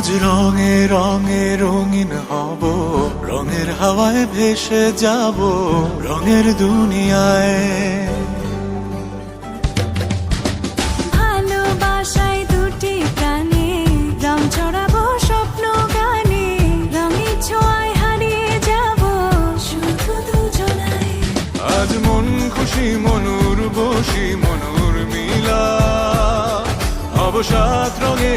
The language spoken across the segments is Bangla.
আজ রঙে রঙে রঙিন হব রঙের হাওয়ায় ভেসে যাব রঙের দুনিয়ায়। ভালোবাসায় দুটি প্রাণে রং ছড়াবো স্বপ্ন গানে রঙের ছোঁয়ায় হারিয়ে যাব শুধু দুজনায় আজ মন খুশি মনুর বসি মনুর মিলা। অবসাদ রঙে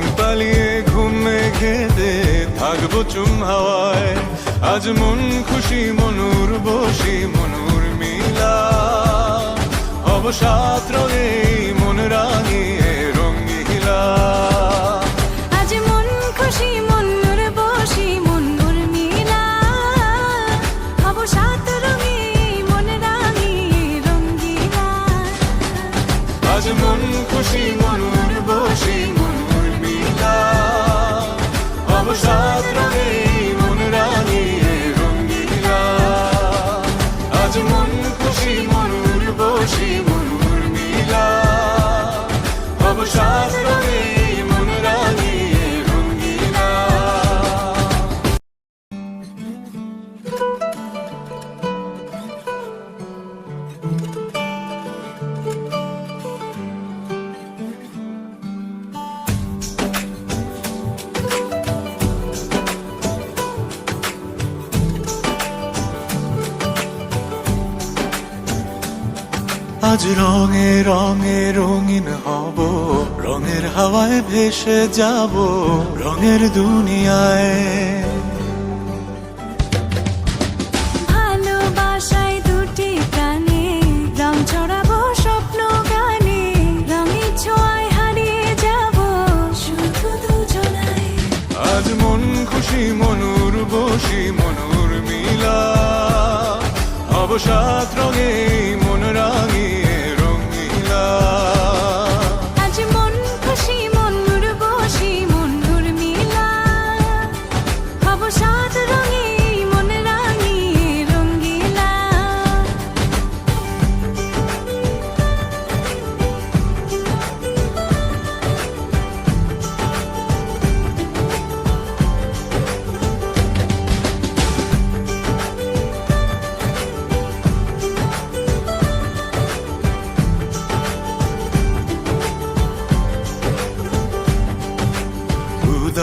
ঘুম পালিয়ে ঘুম মেঘেতে থাকব চুম হাওয়ায়। আজ মন খুশি মনুর বসি মনুর মিলা। অবসাদ রঙে মন রাঙিয়ে রঙ্গিলা আজ মন খুশি মনুর বসি মনুর মিলা। হব সাত রঙে মন রাঙিয়ে রঙ্গিলা আজ মন খুশি মনুর বসি মনুর মিলা অবসাদ রঙে মন রাঙিয়ে রঙ্গিলা আজ মন খুশি মনুর বসি মনুর মিলা অবসাদ আজ রঙে রঙে রঙিন হব। রঙের হাওয়ায় ভেসে যাব রঙের দুনিয়ায়। ভালোবাসায় দুটি প্রাণে রং ছড়াবো স্বপ্ন গানে রঙের ছোঁয়ায় হারিয়ে যাব শুধু দুজনায় আজ মন খুশি মনুর বসি মনুর মিলা। অবসাদ রঙে মন রাঙিয়ে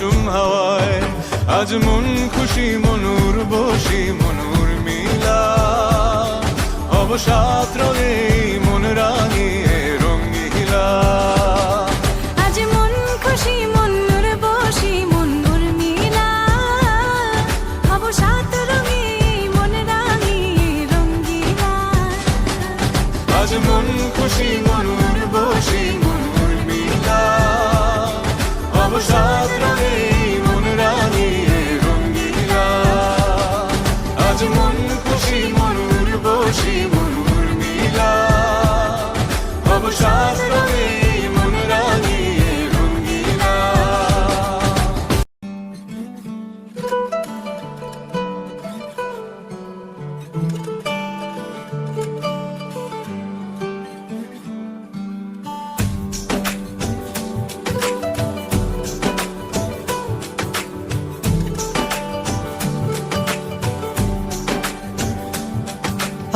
থাকব চুম হাওয়ায় আজ মন খুশি, মনুর বসি, মনুর মিলা। অবসাত রঙে মন রাঙিয়ে রঙ্গিলা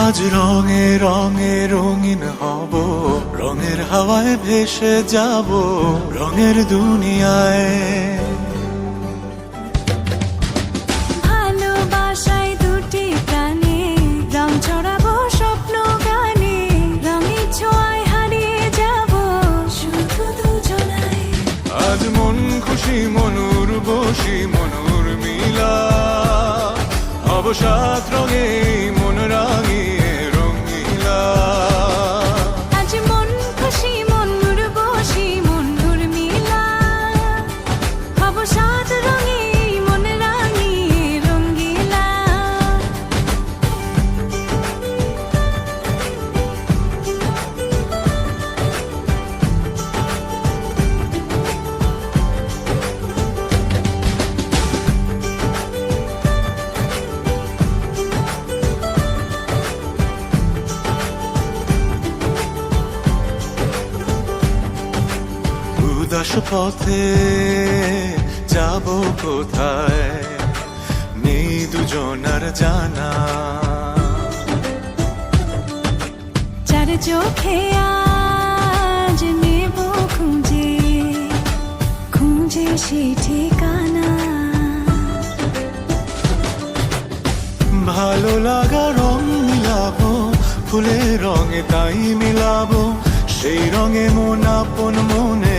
আজ রঙে রঙে রঙিন হব। রঙের হাওয়ায় ভেসে যাব রঙের দুনিয়ায়। ভালোবাসায় দুটি প্রাণে রং ছড়াবো স্বপ্ন গানে। রঙে হারিয়ে যাব শুধু আজ মন খুশি মনুর বসি মনুর মিলা। অবসাদ রঙে উদাস পথে যাব কোথায়? নেই দুজনার জানা। চার চোখে আজ নেব খুঁজে খুঁজে সে ঠিকানা। ভালো লাগা রং মিলাবো ফুলের রঙে তাই মিলাবো সেই রঙে মন আপন মনে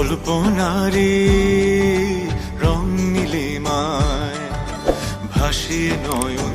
কল্পনারি রং নীলিমায় ভাসিয়ে দুটি